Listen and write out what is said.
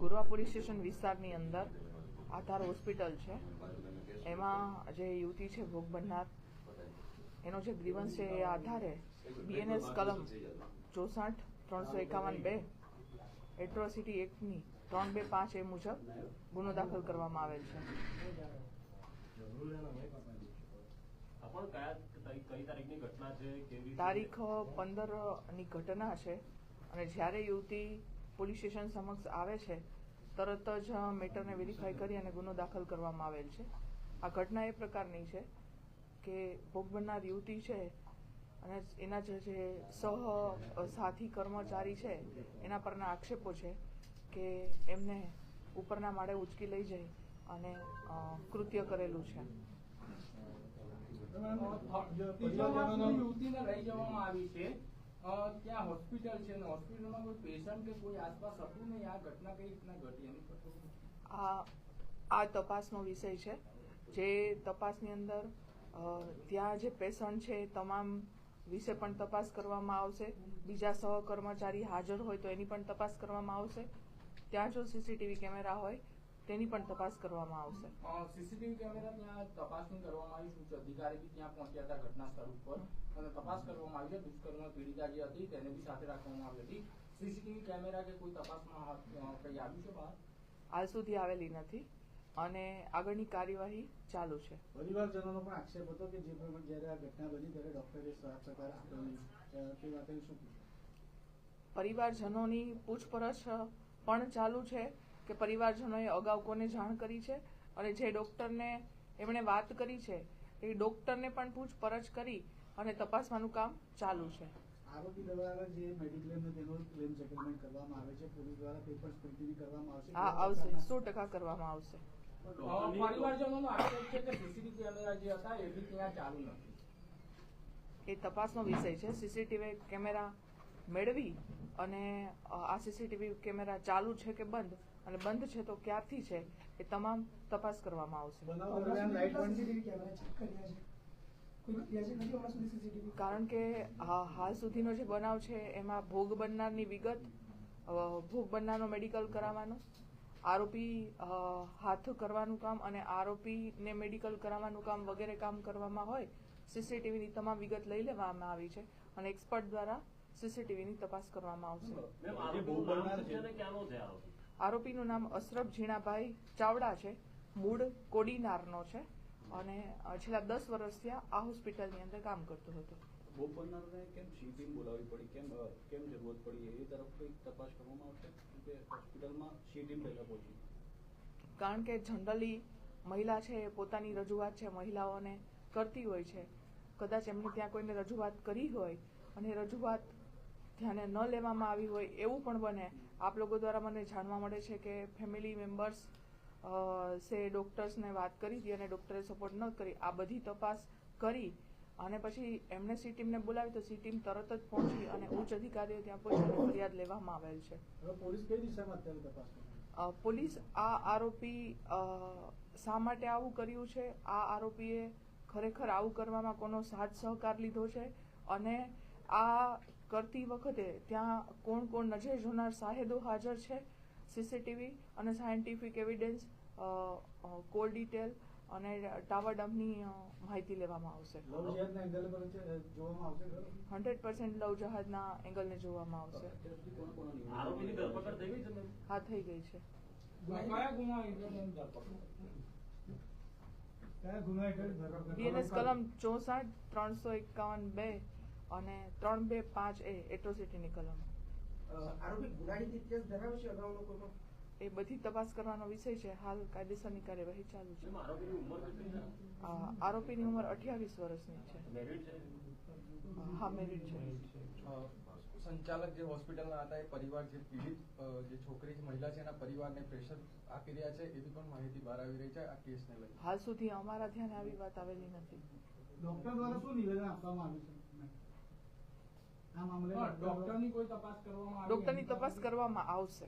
Gorwa police station વિસ્તારની અંદર આધાર hospital છે. એમાં જે યુવતી છે, ભોગ બનનાર, એનો જે ગ્રીવન્સ છે એ આધારે બીએનએસ કલમ ચોસઠ ત્રણસો એકાવન બે એટ્રોસિટી એક્ટની ત્રણ બે પાંચ એ મુજબ ગુનો દાખલ કરવામાં આવેલ છે. તારીખ પંદરની ઘટના છે અને જ્યારે યુવતી પોલીસ સ્ટેશન સમક્ષ આવે છે, તરત જ મેટરને વેરીફાઈ કરી અને ગુનો દાખલ કરવામાં આવેલ છે. આ ઘટના એ પ્રકારની છે કે ભોગ બનનાર યુવતી છે અને એના જે જે સહ સાથી કર્મચારી છે, એના પરના આક્ષેપો છે કે એમને ઉપરના માળે ઉચકી લઈ જઈ અને કૃત્ય કરેલું છે. યુવતીને લઈ જવામાં આવી છે. ત્યાં હોસ્પિટલ છે ને હોસ્પિટલમાં કોઈ પેશન્ટ કે કોઈ આસપાસ હતું નહીં આ ઘટના કઈ રીતના ઘટી? એની આ આ તપાસનો વિષય છે. જે તપાસની અંદર ત્યાં જે પેશન્ટ છે તમામ વિશે પણ તપાસ કરવામાં આવશે. બીજા સહકર્મચારી હાજર હોય તો એની પણ તપાસ કરવામાં આવશે. ત્યાં જો સીસીટીવી કેમેરા હોય તેની પણ તપાસ કરવામાં આવશે. સીસીટીવી કેમેરા ત્યાં તપાસણી કરવામાં આવી શું છે? અધિકારી બી ત્યાં પહોંચ્યા હતા ઘટના સ્થળ ઉપર. અને તપાસ કરવામાં આવી છે. દુષ્કર્મ પીડિતા જે હતી તેને બી સાથે રાખવામાં આવી હતી. સીસીટીવી કેમેરા કે કોઈ તપાસમાં કઈ આવ્યું છે બહાર? હાલ સુધી આવેલી નથી. અને આગળની કાર્યવાહી ચાલુ છે. પરિવારજનોનો પણ આક્ષેપ હતો કે જે પ્રમાણે જ્યારે આ ઘટના બની ત્યારે ડોક્ટરે સાફ સહકાર આપેલ તે વાતે શું પરિવારજનોની પૂછપરછ પણ ચાલુ છે. કે પરિવારજનોએ અગાઉ કોને જાણ કરી છે? અને જે ડોક્ટરને એમણે વાત કરી છે એ ડોક્ટરને પણ પૂછપરછ કરી અને તપાસવાનું કામ ચાલુ છે. આરોપી દ્વારા જે મેડિક્લેમ તેનો ક્લેમ સેટલમેન્ટ કરવામાં આવે છે. પોલીસ દ્વારા પેપર્સ પણ કરવામાં આવશે હા આવશે. સો ટકા કરવામાં આવશે. પરિવારજનોનો આક્ષેપ છે કે સીસીટીવી કેમેરા જે હતા એ બી ત્યાં ચાલુ નથી. એ તપાસનો વિષય છે. સીસીટીવી કેમેરા મેળવી અને આ સીસીટીવી કેમેરા ચાલુ છે કે બંધ અને બંધ છે તો ક્યારથી છે એ તમામ તપાસ કરવામાં આવશે. કારણ કે હાલ સુધીનો જે બનાવ છે એમાં ભોગ બનનારની વિગત ભોગ બનનારનો મેડિકલ કરાવવાનો આરોપી હાથ કરવાનું કામ અને આરોપીને મેડિકલ કરાવવાનું કામ વગેરે કામ કરવામાં હોય સીસીટીવીની તમામ વિગત લઈ લેવામાં આવી છે અને એક્સપર્ટ દ્વારા સીસીટીવીની તપાસ કરવામાં આવશે. મેમ આરોપીનું નામ અશરફ ઝીણાભાઈ ચાવડા છે. મૂળ કોડીનારનો છે અને છેલ્લા દસ વર્ષથી આ હોસ્પિટલની અંદર કામ કરતો હતો. ભોગ કેમ સી ટીમ બોલાવવી પડી? કેમ કેમ જરૂરત પડી? એ તરફ કોઈ તપાસ કરવામાં આવશે? કે હોસ્પિટલમાં સી ટીમ પહેલા પહોંચી? કારણ કે જનરલી મહિલા છે એ પોતાની રજૂઆત છે મહિલાઓને કરતી હોય છે. કદાચ એમને ત્યાં કોઈને રજૂઆત કરી હોય અને રજૂઆત ધ્યાને ન લેવામાં આવી હોય એવું પણ બને. આપ લોકો દ્વારા મને જાણવા મળે છે કે ફેમિલી મેમ્બર્સ સે ડોક્ટર્સને વાત કરી હતી અને ડોક્ટરે સપોર્ટ ન કરી. આ બધી તપાસ કરી અને પછી એમને સી ટીમને બોલાવી તો સી ટીમ તરત જ પહોંચી અને ઉચ્ચ અધિકારીઓ ત્યાં પહોંચીને ફરિયાદ લેવામાં આવેલ છે. પોલીસ કઈ દિશામાં અત્યારે તપાસ પોલીસ આ આરોપી શા માટે આવું કર્યું છે? આ આરોપીએ ખરેખર આવું કરવામાં કોનો સાથ સહકાર લીધો છે? અને આ કરતી વખતે ત્યાં કોણ કોણ નજર જોનાર સાહેદો હાજર છે? સીસીટીવી અને સાયન્ટિફિક એવિડન્સ કોલ ડિટેલ અને ટાવર ડમ્પની માહિતી લેવામાં આવશે. હન્ડ્રેડ? હંડ્રેડ પર્સન્ટ લવ જહાજના એંગલને જોવામાં આવશે. હા થઈ ગઈ છે. બીએનએસ કલમ ચોસઠ ત્રણસો એકાવન બે અને ત્રણ બે પાંચ એ એટ્રોસિટીની કલમ. આરોપી ગુનાહિત ઇતિહાસ ધરાવે છે અગાઉનો કોઈનો એ બધી તપાસ કરવાનો વિષય છે. હાલ કાયદેસરની કાર્યવાહી ચાલુ છે. આરોપીની ઉંમર કેટલી છે? આ આરોપીની ઉંમર અઠ્યાવીસ વર્ષની છે. હા મેરિડ છે. સંચાલક જે હોસ્પિટલના હતા એ પરિવાર જે પીડિત જે છોકરી છે મહિલા છે એના પરિવારને પ્રેશર આપી રહ્યા છે એવી પણ માહિતી બહાર આવી રહી છે. આ કેસને લઈને. હાલ સુધી અમારા ધ્યાને આવી વાત આવેલી નથી. ડોક્ટર દ્વારા શું નિવેદન આપવામાં આવ્યું છે? આ મામલે ડોક્ટરની કોઈ તપાસ કરવામાં ડોક્ટરની તપાસ કરવામાં આવશે.